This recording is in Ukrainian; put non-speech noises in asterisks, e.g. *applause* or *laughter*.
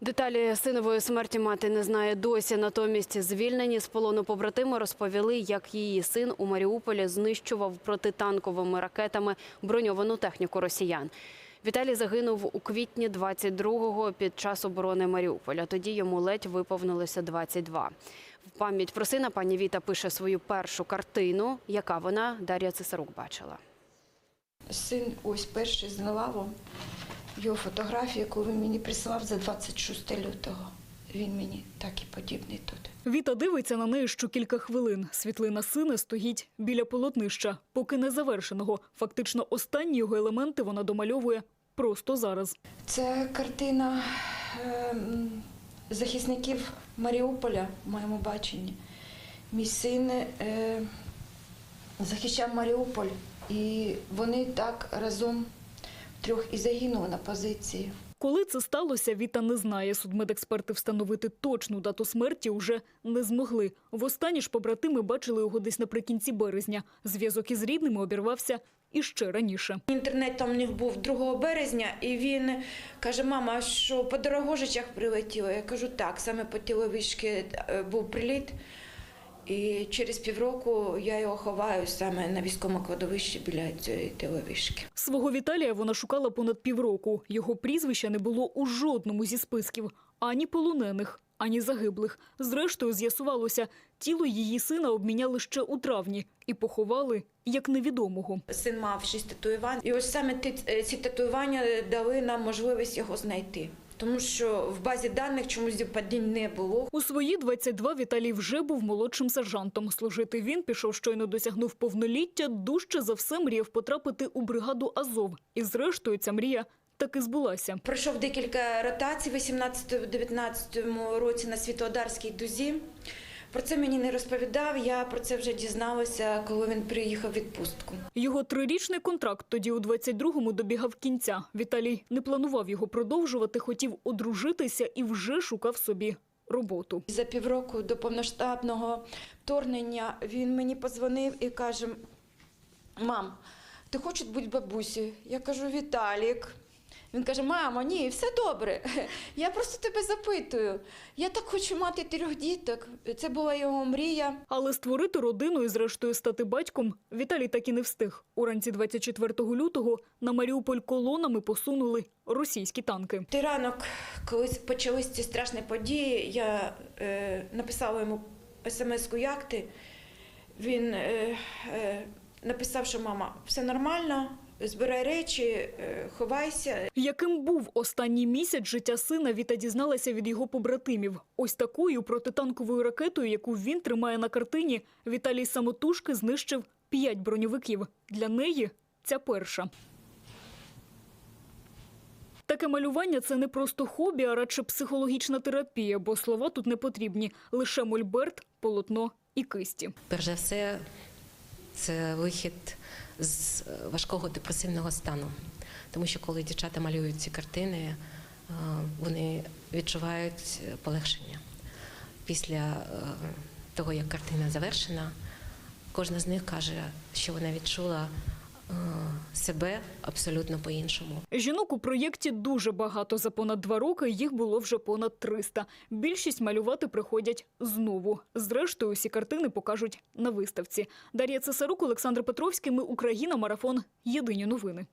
Деталі синової смерті мати не знає досі. Натомість звільнені з полону побратими розповіли, як її син у Маріуполі знищував протитанковими ракетами броньовану техніку росіян. Віталій загинув у квітні 22-го під час оборони Маріуполя. Тоді йому ледь виповнилося 22. В пам'ять про сина пані Віта пише свою першу картину. Яка вона Дар'я Цесарук бачила. Син ось перший з лаву. Його фотографію, яку він мені прислав за 26 лютого. Він мені так і подібний тут. Віта дивиться на неї що кілька хвилин. Світлина сина стоїть біля полотнища, поки не завершеного. Фактично, останні його елементи вона домальовує просто зараз. Це картина ем, захисників Маріуполя в моєму баченні. Мій син е, захищав Маріуполь, і вони так разом трьох і загинули на позиції. Коли це сталося, Віта не знає. Судмедексперти встановити точну дату смерті вже не змогли. Востаннє ж побратими бачили його десь наприкінці березня. Зв'язок із рідними обірвався іще раніше. Інтернет там у них був 2 березня, і він каже: мама, що по Дорогожичах прилетіло? Я кажу, так, саме по тіловишки е, був приліт. І через півроку я його ховаю саме на військовому кладовищі біля цієї тіловишки. Свого Віталія вона шукала понад півроку. Його прізвища не було у жодному зі списків ані полонених, ані загиблих. Зрештою, з'ясувалося, тіло її сина обміняли ще у травні і поховали як невідомого. Син мав шість татуювань, і ось саме е, ці татуювання дали нам можливість його знайти. Тому що в базі даних чомусь падінь не було. У свої 22 Віталій вже був молодшим сержантом. Служити він пішов, щойно досягнув повноліття, дужче за все мріяв потрапити у бригаду Азов. І зрештою ця мрія таки збулася. Пройшов декілька ротацій в 18-19 році на Світоодарській дузі. Про це мені не розповідав. Я про це вже дізналася, коли він приїхав в відпустку. Його трирічний контракт тоді у 22-му добігав кінця. Віталій не планував його продовжувати, хотів одружитися і вже шукав собі роботу. За півроку до повноштабного вторгнення він мені подзвонив і каже: Мам, ти хочеш бути бабусею? Я кажу, Віталік. Він каже: Мамо, ні, все добре. *laughs* Я просто тебе запитую. Я так хочу мати трьох діток. Це була його мрія. Але створити родину і зрештою стати батьком Віталій так і не встиг. Уранці 24 лютого на Маріуполь колонами посунули російські танки. Той ранок, коли почалися ці страшні події, я е, написала йому смс-ку як ти. Він е, е, написав, що мама, все нормально, збирай речі, е, ховайся. Яким був останній місяць життя сина, Віта дізналася від його побратимів. Ось такою протитанковою ракетою, яку він тримає на картині, Віталій самотужки знищив п'ять броньовиків. Для неї ця перша. Таке малювання це не просто хобі, а радше психологічна терапія, бо слова тут не потрібні. Лише мольберт, полотно і кисті. Перш за все, це вихід з е, важкого депресивного стану. Тому що коли дівчата малюють ці картини, е, вони відчувають полегшення. Після е, того, як картина завершена, кожна з них каже, що вона відчула себе абсолютно по-іншому. Жінок у проєкті дуже багато. За понад два роки їх було вже понад 300. Більшість малювати приходять знову. Зрештою, усі картини покажуть на виставці. Дар'я Цесарук, Олександр Петровський. Ми Україна. Марафон. Єдині новини.